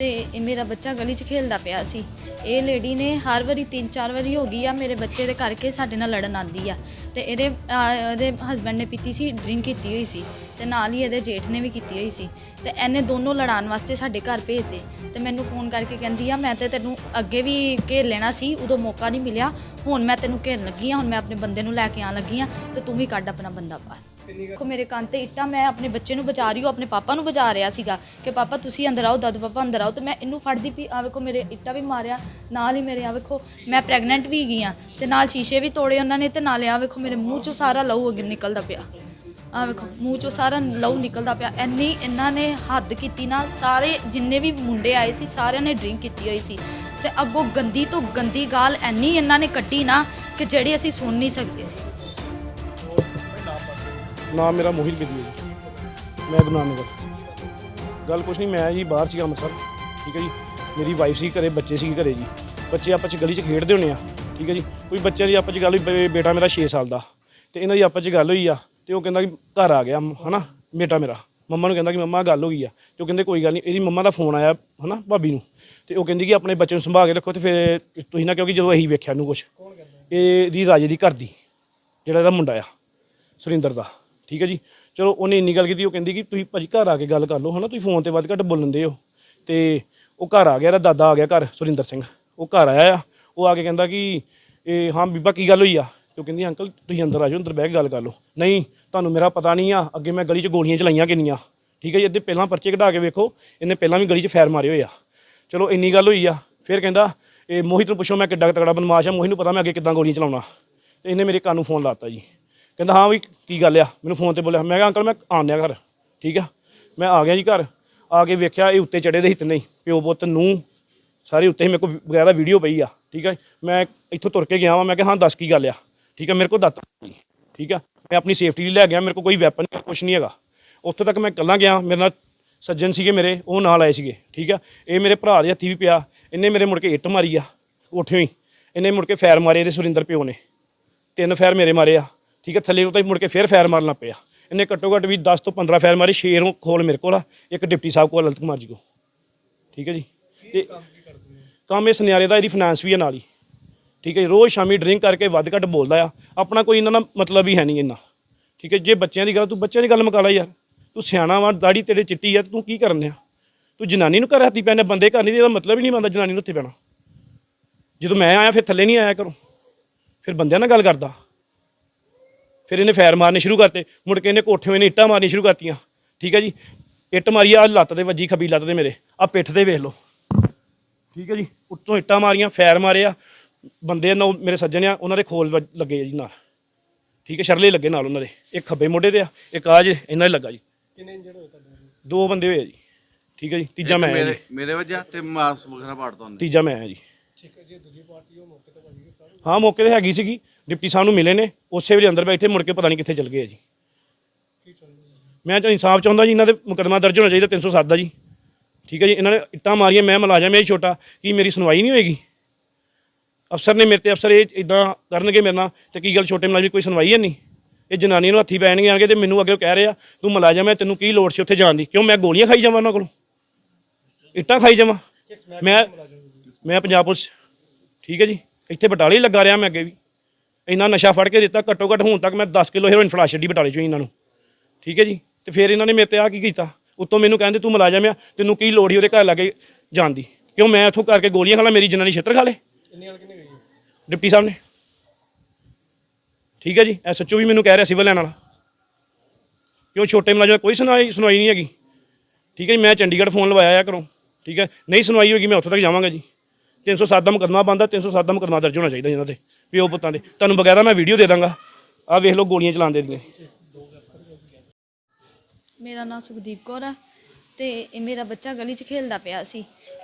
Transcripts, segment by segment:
ਤੇ ਇਹ ਮੇਰਾ ਬੱਚਾ ਗਲੀ 'ਚ ਖੇਲਦਾ ਪਿਆ ਸੀ। ਇਹ ਲੇਡੀ ਨੇ ਹਰ ਵਾਰੀ ਤਿੰਨ ਚਾਰ ਵਾਰੀ ਹੋ ਗਈ ਆ ਮੇਰੇ ਬੱਚੇ ਦੇ ਕਰਕੇ ਸਾਡੇ ਨਾਲ ਲੜਨ ਆਂਦੀ ਆ। ਤੇ ਇਹਦੇ ਅਹ, ਇਹਦੇ ਹਸਬੰਡ ਨੇ ਪੀਤੀ ਸੀ ਡਰਿੰਕ ਕੀਤੀ ਹੋਈ ਸੀ ਤੇ ਨਾਲ ਹੀ ਇਹਦੇ ਜੇਠ ਨੇ ਵੀ ਕੀਤੀ ਹੋਈ ਸੀ। ਤੇ ਇਹਨੇ ਦੋਨੋਂ ਲੜਾਉਣ ਵਾਸਤੇ ਸਾਡੇ ਘਰ ਭੇਜਦੇ ਤੇ ਮੈਨੂੰ ਫੋਨ ਕਰਕੇ ਕਹਿੰਦੀ ਆ ਮੈਂ ਤੇ ਤੈਨੂੰ ਅੱਗੇ ਵੀ ਘੇਰ ਲੈਣਾ ਸੀ ਉਦੋਂ ਮੌਕਾ ਨਹੀਂ ਮਿਲਿਆ। ਹੁਣ ਮੈਂ ਤੈਨੂੰ ਘੇਰਨ ਲੱਗੀ ਆ ਹੁਣ ਮੈਂ ਆਪਣੇ ਬੰਦੇ ਨੂੰ ਲੈ ਕੇ ਆਉਣ ਲੱਗੀ ਆ ਤੇ ਤੂੰ ਵੀ ਕੱਢ ਆਪਣਾ ਬੰਦਾ ਬਾਹਰ। ਦੇਖੋ ਮੇਰੇ ਕੰਨ ਤੇ ਇੱਟਾਂ, ਮੈਂ ਆਪਣੇ ਬੱਚੇ ਨੂੰ ਬਚਾ ਰਹੀ ਹਾਂ ਆਪਣੇ ਪਾਪਾ ਨੂੰ ਬਚਾ ਰਿਹਾ ਸੀਗਾ ਕਿ ਪਾਪਾ ਤੁਸੀਂ ਅੰਦਰ ਆਓ, ਦਾਦੂ ਪਾਪਾ ਅੰਦਰ ਆਓ, ਤੇ ਮੈਂ ਇਹਨੂੰ ਫੜਦੀ ਪਈ ਆ ਵੇਖੋ ਮੇਰੇ ਇੱਟਾਂ ਵੀ ਮਾਰਿਆ, ਨਾਲ ਹੀ ਮੇਰੇ ਆ ਵੇਖੋ ਮੈਂ ਪ੍ਰੈਗਨੈਂਟ ਵੀ ਗਈ ਆ ਤੇ ਨਾਲ ਸ਼ੀਸ਼ੇ ਵੀ ਤੋੜੇ ਉਹਨਾਂ ਨੇ ਤੇ ਨਾਲੇ ਆ ਵੇਖੋ ਮੇਰੇ ਮੂੰਹ ਚੋਂ ਸਾਰਾ ਲਹੂ ਅੱਗੇ ਨਿਕਲਦਾ ਪਿਆ। ਆ ਵੇਖੋ, ਮੂੰਹ ਚੋਂ ਸਾਰਾ ਲਹੂ ਨਿਕਲਦਾ ਪਿਆ, ਇੰਨੀ ਇਹਨਾਂ ਨੇ ਹੱਦ ਕੀਤੀ ਨਾ, ਸਾਰੇ ਜਿੰਨੇ ਵੀ ਮੁੰਡੇ ਆਏ ਸੀ, ਸਾਰਿਆਂ ਨੇ ਡਰਿੰਕ ਕੀਤੀ ਹੋਈ ਸੀ, ਤੇ ਅੱਗੋਂ ਗੰਦੀ ਤੋਂ ਗੰਦੀ ਗਾਲ ਇੰਨੀ ਇਹਨਾਂ ਨੇ ਕੱਢੀ ਨਾ ਕਿ ਜਿਹੜੀ ਅਸੀਂ ਸੁਣ ਨਹੀਂ ਸਕਦੇ ਸੀ। ਨਾਮ ਮੇਰਾ ਮੋਹਿਤ ਬਿੱਦੀ ਹੈ ਜੀ। ਮੈਂ ਗੁਰੂ ਨਾਨਕ ਗੱਲ ਕੁਛ ਨਹੀਂ, ਮੈਂ ਜੀ ਬਾਹਰ ਸੀਗਾ ਅੰਮ੍ਰਿਤਸਰ, ਠੀਕ ਹੈ ਜੀ। ਮੇਰੀ ਵਾਈਫ ਸੀ ਘਰੇ, ਬੱਚੇ ਸੀ ਘਰੇ ਜੀ। ਬੱਚੇ ਆਪਾਂ ਚ ਗਲੀ 'ਚ ਖੇਡਦੇ ਹੁੰਦੇ ਆ, ਠੀਕ ਹੈ ਜੀ। ਕੋਈ ਬੱਚੇ ਦੀ ਆਪਸ ਚ ਗੱਲ ਹੋਈ, ਬੇ- ਬੇਟਾ ਮੇਰਾ 6 ਸਾਲ ਦਾ। ਤੇ ਇਹਨਾਂ ਦੀ ਆਪਸ ਚ ਗੱਲ ਹੋਈ ਆ, ਤੇ ਉਹ ਕਹਿੰਦਾ ਕਿ ਘਰ ਆ ਗਿਆ, ਹਨਾ, ਬੇਟਾ ਮੇਰਾ। ਮੰਮਾ ਨੂੰ ਕਹਿੰਦਾ ਕਿ ਮੰਮਾ, ਗੱਲ ਹੋ ਗਈ ਆ। ਤੇ ਉਹ ਕਹਿੰਦੇ, ਕੋਈ ਗੱਲ ਨਹੀਂ, ਇਹਦੀ ਮੰਮਾ ਦਾ ਫੋਨ ਆਇਆ, ਹਨਾ, ਭਾਬੀ ਨੂੰ। ਤੇ ਉਹ ਕਹਿੰਦੀ ਕਿ ਆਪਣੇ ਬੱਚੇ ਨੂੰ ਸੰਭਾਲ ਕੇ ਰੱਖੋ ਤੇ ਫਿਰ ਤੁਸੀਂ ਨਾ ਕਿਉਂਕਿ ਜਦੋਂ ਅਸੀਂ ਵੇਖਿਆ ਨੂੰ ਕੁਛ। ਇਹਦੀ ਰਾਜੇ ਦੀ ਘਰ ਦੀ, ਜਿਹੜਾ ਇਹਦਾ ਮੁੰਡਾ ਆ, ਸੁਰਿੰਦਰ ਦਾ। ਠੀਕ ਹੈ ਜੀ? ਚਲੋ, ਉਹਨੇ ਇੰਨੀ ਗੱਲ ਕੀਤੀ, ਉਹ ਕਹਿੰਦੀ ਕਿ ਤੁਸੀਂ ਭਾਜੀ ਘਰ ਆ ਕੇ ਗੱਲ ਕਰ ਲਓ, ਹਨਾ? ਤੁਸੀਂ ਫੋਨ ਤੇ ਵੱਧ ਘੱਟ ਬੋਲਣਦੇ ਹੋ। ਤੇ ਉਹ ਘਰ ਆ ਗਿਆ, ਇਹਦਾ ਦਾਦਾ ਆ ਗਿਆ ਘਰ, ਸੁਰਿੰਦਰ ਸਿੰਘ। ਉਹ ਘਰ ਆਇਆ ਆ। ਉਹ ਆ ਕੇ ਕਹਿੰਦਾ ਕਿ ਇਹ ਹਾਂ ਬੀਬਾ, ਕੀ ਗੱਲ ਹੋਈ ਆ? ਤੇ ਉਹ ਕਹਿੰਦੀ, ਅੰਕਲ, ਤੁਸੀਂ ਅੰਦਰ ਆ ਜਾਓ, ਅੰਦਰ ਬਹਿ ਕੇ ਗੱਲ ਕਰ ਲਓ। ਨਹੀਂ, ਤੁਹਾਨੂੰ ਮੇਰਾ ਪਤਾ ਨਹੀਂ ਆ, ਅੱਗੇ ਮੈਂ ਗਲੀ 'ਚ ਗੋਲੀਆਂ ਚਲਾਈਆਂ ਕਿੰਨੀਆਂ ਠੀਕ ਹੈ ਜੀ? ਇਹਦੇ ਪਹਿਲਾਂ ਪਰਚੇ ਕਢਾ ਕੇ ਵੇਖੋ, ਇਹਨੇ ਪਹਿਲਾਂ ਵੀ ਗਲੀ 'ਚ ਫੈਰ ਮਾਰੇ ਹੋਏ ਆ। ਚਲੋ, ਇੰਨੀ ਗੱਲ ਹੋਈ ਆ। ਫਿਰ ਕਹਿੰਦਾ ਇਹ ਮੋਹਿਤ ਨੂੰ ਪੁੱਛੋ, ਮੈਂ ਕਿੱਡਾ ਕੁ ਤਗੜਾ ਬਦਮਾਸ਼ ਆ, ਮੋਹਿਤ ਨੂੰ ਪਤਾ ਮੈਂ ਅੱਗੇ ਕਿੱਦਾਂ ਗੋਲੀਆਂ ਚਲਾਉਣਾ। ਤੇ ਇਹਨੇ ਮੇਰੇ ਕੰਨ ਨੂੰ ਫੋਨ ਲਾਤਾ ਜੀ। ਕਹਿੰਦਾ, ਹਾਂ ਵੀ ਕੀ ਗੱਲ ਆ? ਮੈਨੂੰ ਫੋਨ ਤੇ ਬੋਲਿਆ, ਮੈਂ ਕਿਹਾ, ਅੰਕਲ, ਮੈਂ ਆਉਂਦਿਆ ਘਰ। ਠੀਕ ਆ? ਮੈਂ ਆ ਗਿਆ ਜੀ ਘਰ। ਆ ਕੇ ਵੇਖਿਆ, ਇਹ ਉੱਤੇ ਚੜੇ ਦੇ ਹਿੱਤ ਨਹੀਂ ਪਿਓ ਪੁੱਤ ਨੂੰ ਸਾਰੇ ਉੱਤੇ ਹੀ ਮੇਰੇ ਕੋਲ ਬਗੈਰਾ ਵੀਡੀਓ ਪਈ ਆ, ਠੀਕ ਆ? ਮੈਂ ਇੱਥੋਂ ਤੁਰ ਕੇ ਗਿਆ ਵਾਂ, ਮੈਂ ਕਿਹਾ, ਹਾਂ, ਦੱਸ ਕੀ ਗੱਲ ਆ? ਠੀਕ ਆ? ਮੇਰੇ ਕੋਲ ਦੱਤ ਠੀਕ ਆ? ਮੈਂ ਆਪਣੀ ਸੇਫਟੀ ਲਈ ਲੈ ਗਿਆ, ਮੇਰੇ ਕੋਲ ਕੋਈ ਵੈਪਨ ਕੁਝ ਨਹੀਂ ਹੈਗਾ। ਉੱਥੇ ਤੱਕ ਮੈਂ ਇਕੱਲਾ ਗਿਆ, ਮੇਰੇ ਨਾਲ ਸੱਜਣ ਸੀਗੇ ਮੇਰੇ, ਉਹ ਨਾਲ ਆਏ ਸੀਗੇ, ਠੀਕ ਆ? ਇਹ ਮੇਰੇ ਭਰਾ ਦੇ ਹੱਥੀ ਵੀ ਪਿਆ, ਇਹਨੇ ਮੇਰੇ ਮੁੜ ਕੇ ਇੱਟ ਮਾਰੀ ਆ, ਉੱਠਿਓ ਹੀ। ਇਹਨੇ ਮੁੜ ਕੇ ਫੈਰ ਮਾਰੇ ਇਹਦੇ ਸੁਰਿੰਦਰ ਪਿਓ ਨੇ। ਤਿੰਨ ਫੈਰ ਮੇਰੇ ਮਾਰੇ ਆ। ਠੀਕ ਹੈ ਥੱਲੇ ਉਤਾਂ ਮੁੜ ਕੇ ਫੇਰ ਫੈਰ ਮਾਰਨਾ ਪਿਆ। ਇਹਨੇ ਘੱਟੋ ਘੱਟ ਵੀ 10 ਤੋਂ 15 ਫੈਰ ਮਾਰੇ ਸ਼ੇਰੋਂ ਖੋਲ ਮੇਰੇ ਕੋਲ ਆ। ਇੱਕ ਡਿਪਟੀ ਸਾਹਿਬ ਕੋਲ ਲਲਤ ਕੁਮਾਰ ਜੀ ਕੋ ਠੀਕ ਹੈ ਜੀ। ਤੇ ਕੰਮ ਇਹ ਸੁਨਿਆਰੇ ਦਾ ਇਹਦੀ ਫਾਈਨਾਂਸ ਵੀ ਹੈ ਨਾਲ ਹੀ। ਠੀਕ ਹੈ ਰੋਜ਼ ਸ਼ਾਮੀ ਡਰਿੰਕ ਕਰਕੇ ਵੱਧ ਘੱਟ ਬੋਲਦਾ ਆ। ਆਪਣਾ ਕੋਈ ਇਹਨਾਂ ਦਾ ਮਤਲਬ ਹੀ ਹੈ ਨਹੀਂ ਇੰਨਾ। ਠੀਕ ਹੈ ਜੇ ਬੱਚਿਆਂ ਦੀ ਗੱਲ ਤੂੰ ਬੱਚਿਆਂ ਦੀ ਗੱਲ ਮੁਕਾ ਲੈ ਯਾਰ। ਤੂੰ ਸਿਆਣਾ ਵਾ ਦਾੜੀ ਤੇਰੇ ਚਿੱਟੀ ਆ ਤੇ ਤੂੰ ਕੀ ਕਰਨ ਆ ਤੂੰ ਜਨਾਨੀ ਨੂੰ ਘਰ ਹੱਥੀ ਪੈਣੇ ਬੰਦੇ ਘਰ ਨਹੀਂ ਤੇ ਇਹਦਾ ਮਤਲਬ ਹੀ ਨਹੀਂ ਬਣਦਾ ਜਨਾਨੀ ਨੂੰ ਉੱਥੇ ਪੈਣਾ। ਜਦੋਂ ਮੈਂ ਆਇਆ ਫਿਰ ਥੱਲੇ ਨਹੀਂ ਆਇਆ ਕਰੋ ਫਿਰ ਬੰਦਿਆਂ ਨਾਲ ਗੱਲ ਕਰਦਾ। ਫਿਰ ਇਹਨੇ ਫੈਰ ਮਾਰਨੇ ਸ਼ੁਰੂ ਕਰਤੇ। ਮੁੜ ਕੇ ਇਹਨੇ ਕੋਠੇ ਇਹਨੇ ਇੱਟਾਂ ਮਾਰਨੀ ਸ਼ੁਰੂ ਕਰਤੀਆਂ। ਠੀਕ ਹੈ ਜੀ? ਇੱਟ ਮਾਰੀ ਆ ਲੱਤ ਦੇ ਵੱਜੀ ਖੱਬੀ ਲੱਤ ਦੇ ਮੇਰੇ। ਆ ਪਿੱਠ ਤੇ ਵੇਖ ਲਓ। ਠੀਕ ਹੈ ਜੀ? ਉੱਤੋਂ ਇੱਟਾਂ ਮਾਰੀਆਂ ਫੈਰ ਮਾਰੇ ਆ। ਬੰਦੇ ਨਾਲ ਮੇਰੇ ਸੱਜਣ ਆ ਉਹਨਾਂ ਦੇ ਖੋਲ ਵੱਜ- ਲੱਗੇ ਆ ਜੀ ਨਾਲ। ਠੀਕ ਹੈ? ਸ਼ਰਲੇ ਲੱਗੇ ਨਾਲ ਉਹਨਾਂ ਦੇ। ਇੱਕ ਖੱਬੇ ਮੋਢੇ ਤੇ ਆ ਇੱਕ ਆ ਜੇ ਇਹਨਾਂ ਦੇ ਲੱਗਾ ਜੀ। ਕਿੰਨੇ ਇੰਜਰਡ ਹੋਏ ਤੁਹਾਡੇ ਦੋ ਬੰਦੇ ਹੋਏ ਆ ਜੀ। ਠੀਕ ਹੈ ਜੀ? ਤੀਜਾ ਮੈਂ ਮੇਰੇ ਜੀ। ਮੇਰੇ ਵਜ੍ਹਾ ਤੇ ਮਾਸ ਵਗੈਰਾ ਪਾੜਦਾ ਹੁੰਦਾ ਤੀਜਾ ਮੈਂ ਆ ਜੀ। ਠੀਕ ਹੈ ਜੀ ਦੂਜੀ ਪਾਰਟੀ ਉਹ ਮੌਕੇ ਤੇ ਭਾਜੀ। ਹਾਂ ਮੌਕੇ ਤੇ ਹੈਗੀ ਸੀਗੀ। ਡਿਪਟੀ ਸਾਹਿਬ ਨੂੰ ਮਿਲੇ ਨੇ ਉਸੇ ਵੇਲੇ ਅੰਦਰ ਬੈਠੇ ਮੁੜ ਕੇ ਪਤਾ ਨਹੀਂ ਕਿੱਥੇ ਚਲ ਗਏ ਆ ਜੀ? ਮੈਂ ਤਾਂ ਇਨਸਾਫ ਚਾਹੁੰਦਾ ਜੀ ਇਹਨਾਂ ਦੇ ਮੁਕੱਦਮਾ ਦਰਜ ਹੋਣਾ ਚਾਹੀਦਾ 307 ਦਾ ਜੀ। ਠੀਕ ਹੈ ਜੀ ਇਹਨਾਂ ਨੇ ਇੱਟਾਂ ਮਾਰੀਆਂ ਮੈਂ ਮੁਲਾਜ਼ਮ ਇਹ ਛੋਟਾ ਕੀ ਮੇਰੀ ਸੁਣਵਾਈ ਨਹੀਂ ਹੋਏਗੀ? ਅਫਸਰ ਨੇ ਮੇਰੇ ਤੇ ਅਫਸਰ ਇਹ ਇਦਾਂ ਕਰਨਗੇ ਮੇਰੇ ਨਾਲ ਤੇ ਕੀ ਗੱਲ ਛੋਟੇ ਮੁਲਾਜ਼ਮ ਕੋਈ ਸੁਣਵਾਈ ਹੈ ਨਹੀਂ? ਇਹ ਜਨਾਨੀ ਨੂੰ ਹੱਥੀ ਪੈਣਗੇ ਆਣਗੇ ਤੇ ਮੈਨੂੰ ਅੱਗੇ ਕਹਿ ਰਹੇ ਤੂੰ ਮੁਲਾਜ਼ਮ ਹੈ ਤੈਨੂੰ ਕੀ ਲੋੜ ਸੀ ਉੱਥੇ ਜਾਣ ਦੀ? ਕਿਉਂ ਮੈਂ ਗੋਲੀਆਂ ਖਾਈ ਜਾਵਾਂ ਉਹਨਾਂ ਕੋਲੋਂ? ਇੱਟਾਂ ਖਾਈ ਜਾਵਾਂ? ਮੈਂ ਮੈਂ ਪੰਜਾਬ ਪੁਲਿਸ ਠੀਕ ਹੈ ਜੀ ਇੱਥੇ ਬਟਾਲੇ ਲੱਗਾ ਰਿਹਾ ਮੈਂ ਅੱਗੇ ਵੀ। ਇੰਨਾ ਨਸ਼ਾ ਫੜ ਕੇ ਦਿੱਤਾ ਘੱਟੋ ਘੱਟ ਹੁਣ ਤੱਕ ਮੈਂ 10 ਕਿਲੋ ਹੈਰੋਇਨ ਫੜਾ ਛੱਡੀ ਬਟਾਲੇ ਚੋਂ ਇਹਨਾਂ ਨੂੰ। ਠੀਕ ਹੈ ਜੀ? ਤੇ ਫਿਰ ਇਹਨਾਂ ਨੇ ਮੇਰੇ ਤੇ ਆ ਕੀ ਕੀਤਾ? ਉੱਤੋਂ ਮੈਨੂੰ ਕਹਿੰਦੇ ਤੂੰ ਮੁਲਾਜ਼ਮ ਆ ਤੈਨੂੰ ਕੀ ਲੋੜ ਹੀ ਉਹਦੇ ਘਰ ਲੱਗੇ ਜਾਣ ਦੀ? ਕਿਉਂ ਮੈਂ ਇੱਥੋਂ ਕਰਕੇ ਗੋਲੀਆਂ ਖਾਲਾ ਮੇਰੀ ਜਨਾਨੀ ਛਿੱਤਰ ਖਾ ਲੇ? ਡਿਪਟੀ ਸਾਹਿਬ ਨੇ। ਠੀਕ ਹੈ ਜੀ? ਐਸਐਚਓ ਵੀ ਮੈਨੂੰ ਕਹਿ ਰਿਹਾ ਸਿਵਲ ਲੈਣ ਵਾਲਾ। ਕਿਉਂ ਛੋਟੇ ਮੁਲਾਜ਼ਮ ਕੋਈ ਸੁਣਵਾਈ ਸੁਣਵਾਈ ਨਹੀਂ ਹੈਗੀ? ਠੀਕ ਹੈ ਜੀ? ਮੈਂ ਚੰਡੀਗੜ੍ਹ ਫੋਨ ਲਵਾਇਆ ਆ ਕਰੋ ਠੀਕ ਹੈ? ਨਹੀਂ ਸੁਣਵਾਈ ਹੋਗੀ ਮੈਂ ਉੱਥੇ ਤੱਕ ਜਾਵਾਂਗਾ ਜੀ। 307 ਦਾ ਮੁਕੱਦਮਾ ਬੰਦਾ 307 ਦਾ ਮੁਕੱਦਮਾ ਦਰਜ ਹੋਣਾ ਚਾਹੀਦਾ ਇਹਨਾਂ ਤੇ। ਪਿਓ ਪੁੱਤਾਂ ਦੇ। ਤੁਹਾਨੂੰ ਬਗੈਰਾ ਮੈਂ ਵੀਡੀਓ ਦੇ ਦਾਂਗਾ। ਆਹ ਵੇਖ ਲਓ ਗੋਲੀਆਂ ਚਲਾਉਂਦੇ ਦੀਆਂ। ਮੇਰਾ ਨਾਮ ਸੁਖਦੀਪ ਕੌਰ ਆ ਤੇ ਇਹ ਮੇਰਾ ਬੱਚਾ ਗਲੀ 'ਚ ਖੇਲਦਾ ਪਿਆ ਸੀ।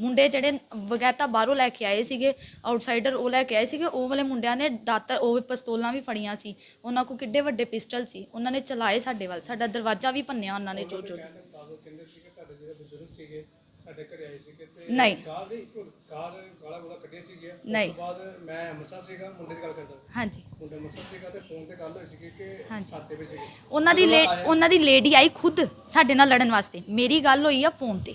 ਮੁੰਡੇ ਜਿਹੜੇ ਬਗੈਤਾ ਬਾਹਰੋਂ ਲੈ ਕੇ ਆਏ ਸੀਗੇ ਆਊਟਸਾਈਡਰ ਉਹ ਲੈ ਕੇ ਆਏ ਸੀਗੇ ਉਹ ਵਾਲੇ ਮੁੰਡਿਆਂ ਨੇ ਦਾਤਰ ਉਹ ਪਿਸਤੌਲਾਂ ਵੀ ਫੜੀਆਂ ਸੀ। ਉਹਨਾਂ ਕੋਲ ਕਿੱਡੇ ਵੱਡੇ ਪਿਸਟਲ ਸੀ। ਉਹਨਾਂ ਨੇ ਚਲਾਏ ਸਾਡੇ ਵੱਲ। ਸਾਡਾ ਦਰਵਾਜ਼ਾ ਵੀ ਭੰਨਿਆ ਉਹਨਾਂ ਨੇ ਚੋ ਚੋ ਕਹਿੰਦੇ ਸੀ ਕਿ ਤੁਹਾਡੇ ਜਿਹੜੇ ਬਜ਼ੁਰਗ ਸੀਗੇ ਸਾਡੇ ਘਰੇ ਆਏ ਸੀਗੇ ਤੇ ਨਹੀਂ। ਗਾਲ ਦੇ ਗਾਲ ਗਾਲਾ ਗੋਲਾ ਕੱਢੇ ਸੀਗੇ ਉਸ। ਤੋਂ ਬਾਅਦ ਮੈਂ ਅੰਮ੍ਰਿਤਸਰ ਸੀਗਾ ਮੁੰਡੇ ਦੀ ਗੱਲ ਕਰਦਾ। ਹਾਂਜੀ। ਮੁੰਡੇ ਅੰਮ੍ਰਿਤਸਰ ਸੀਗਾ ਤੇ ਫੋਨ ਤੇ ਗੱਲ ਹੋਈ ਸੀਗੀ ਕਿ ਹਾਂਜੀ। ਸਾਤੇ ਵਿੱਚ ਸੀਗੇ। ਉਹਨਾਂ ਦੀ ਲੇ ਉਹਨਾਂ ਦੀ ਲੇਡੀ ਆਈ ਖੁਦ ਸਾਡੇ ਨਾਲ ਲੜਨ ਵਾਸਤੇ। ਮੇਰੀ ਗੱਲ ਹੋਈ ਆ ਫੋਨ ਤੇ।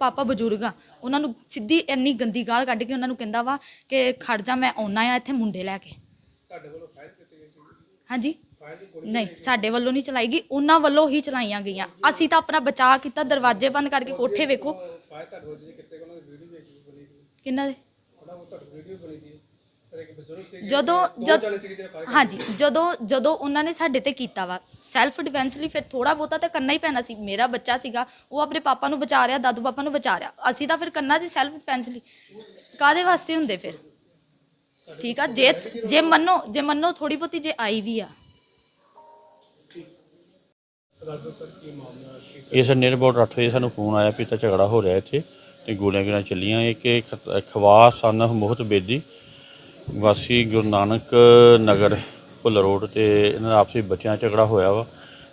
ਪਾਪਾ ਬਜ਼ੁਰਗ ਆ ਉਹਨਾਂ ਨੂੰ ਸਿੱਧੀ ਇੰਨੀ ਗੰਦੀ ਗਾਲ ਕੱਢ ਕੇ ਉਹਨਾਂ ਨੂੰ ਕਹਿੰਦਾ ਵਾ ਕਿ ਖੜ ਜਾ ਮੈਂ ਆਉਣਾ ਆ ਇੱਥੇ ਮੁੰਡੇ ਲੈ ਕੇ। ਤੁਹਾਡੇ ਵੱਲੋਂ ਫਾਇਰ ਕੀਤੀ ਗਈ ਸੀ? ਹਾਂਜੀ। ਨਹੀਂ ਸਾਡੇ ਵੱਲੋਂ ਨਹੀਂ ਚਲਾਈ ਗਈ ਉਹਨਾਂ ਵੱਲੋਂ ਹੀ ਚਲਾਈਆਂ ਗਈਆਂ। ਅਸੀਂ ਤਾਂ ਆਪਣਾ ਬਚਾਅ ਕੀਤਾ ਦਰਵਾਜ਼ੇ ਬੰਦ ਕਰਕੇ ਕੋਠੇ ਵੇਖੋ। ਤੁਹਾਡੇ ਵੱਲ ਕਿਤੇ ਵੀਡੀਓ ਬਣੀ ਕਿੰਨਾ ਦੇ? ਉਹਨਾਂ ਉਹ ਤੁਹਾਡੀ ਵੀਡੀਓ ਬਣੀ ਸੀ। ਜਦੋਂ ਜਦ ਹਾਂਜੀ ਜਦੋਂ ਜਦੋਂ ਉਹਨਾਂ ਨੇ ਸਾਡੇ ਤੇ ਕੀਤਾ ਵਾ ਸੈਲਫ ਡਿਫੈਂਸ ਲਈ ਫਿਰ ਥੋੜਾ ਬਹੁਤਾ ਤਾਂ ਕਰਨਾ ਹੀ ਪੈਣਾ ਸੀ। ਮੇਰਾ ਬੱਚਾ ਸੀਗਾ ਉਹ ਆਪਣੇ ਪਾਪਾ ਨੂੰ ਬਚਾ ਰਿਹਾ ਦਾਦੂ ਪਾਪਾ ਨੂੰ ਬਚਾ ਰਿਹਾ। ਅਸੀਂ ਤਾਂ ਫਿਰ ਕਰਨਾ ਸੀ ਸੈਲਫ ਡਿਫੈਂਸ ਲਈ। ਕਾਦੇ ਵਾਸਤੇ ਹੁੰਦੇ ਫਿਰ? ਠੀਕ ਆ ਜੇ ਜੇ ਮੰਨੋ ਜੇ ਮੰਨੋ ਥੋੜੀ ਬਹੁਤੀ ਜੇ ਆਈ ਵੀ ਆ। ਇਹ ਸਰ ਨੀਅਰ ਅਬਾਊਟ 8 ਵਜੇ ਸਾਨੂੰ ਫੋਨ ਆਇਆ ਵੀ ਤਾਂ ਝਗੜਾ ਹੋ ਰਿਹਾ ਇੱਥੇ ਤੇ ਗੋਲੀਆਂ ਗੋਲੀਆਂ ਚੱਲੀਆਂ। ਇੱਕ ਇਹ ਖ- ਖਵਾਸ ਸਨ ਮੋਹਤ ਬੇਦੀ। ਵਾਸੀ ਗੁਰੂ ਨਾਨਕ ਨਗਰ ਭੁੱਲ ਰੋਡ ਤੇ ਇਹਨਾਂ ਦਾ ਆਪਸੀ ਬੱਚਿਆਂ ਝਗੜਾ ਹੋਇਆ ਵਾ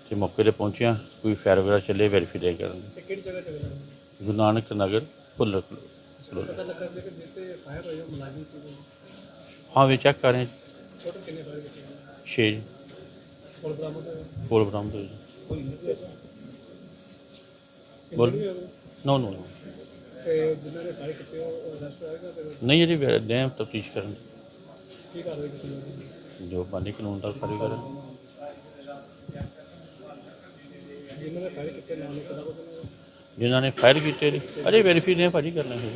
ਤੇ ਮੌਕੇ ਤੇ ਪਹੁੰਚਿਆ ਕੋਈ ਫਾਇਰ ਵਗੈਰਾ ਚੱਲੇ ਵੈਰੀਫਾਈ ਕਰਨ ਤੇ ਕਿਹੜੀ ਜਗ੍ਹਾ ਰਿਹਾ ਗੁਰੂ ਨਾਨਕ ਨਗਰ ਭੁੱਲ ਪਤਾ ਲੱਗਾ ਸੀ ਕਿ ਜਿੱਤੇ ਫਾਇਰ ਹੋਇਆ ਉਹ ਮੁਲਾਜ਼ਮ ਸੀ ਹਾਂ ਵੀ ਚੈੱਕ ਕਰ ਰਹੇ ਟੋਟਲ ਕਿੰਨੇ ਫਾਇਰ ਕੀਤੇ 6 ਕੋਲ ਬਰਾਮਦ ਹੋਇਆ? ਫੋਲ ਬਰਾਮਦ ਹੋਏ ਕੋਈ ਨਹੀਂ ਬੋਲ। ਨੋ ਨੋ ਤੇ ਜਿਨ੍ਹਾਂ ਨੇ ਫਾਇਰ ਕੀਤੇ ਉਹ ਅਰੈਸਟ ਹੋਏਗਾ ਤੇ ਨਹੀਂ ਜਿਹੜੀ ਡੈਮ ਤਫਤੀਸ਼ ਕਰਨ। ਕੀ ਕਾਰਵਾਈ ਕੀਤੀ ਜਾਊਗੀ ਜੋ ਬਾਨੀ ਕਾਨੂੰਨ ਦਾ ਕਾਰਵਾਈ ਕਰਨ ਜਿਨ੍ਹਾਂ ਨੇ ਫਾਇਰ ਕੀਤੇ ਨਾਮ ਨਹੀਂ ਪਤਾ ਜਿਨ੍ਹਾਂ ਨੇ ਫਾਇਰ ਕੀਤੇ ਨੇ ਅਰੇ ਵੈਰੀਫਾਈ ਨੇ ਭਾਜੀ ਕਰਨਾ ਹੈ।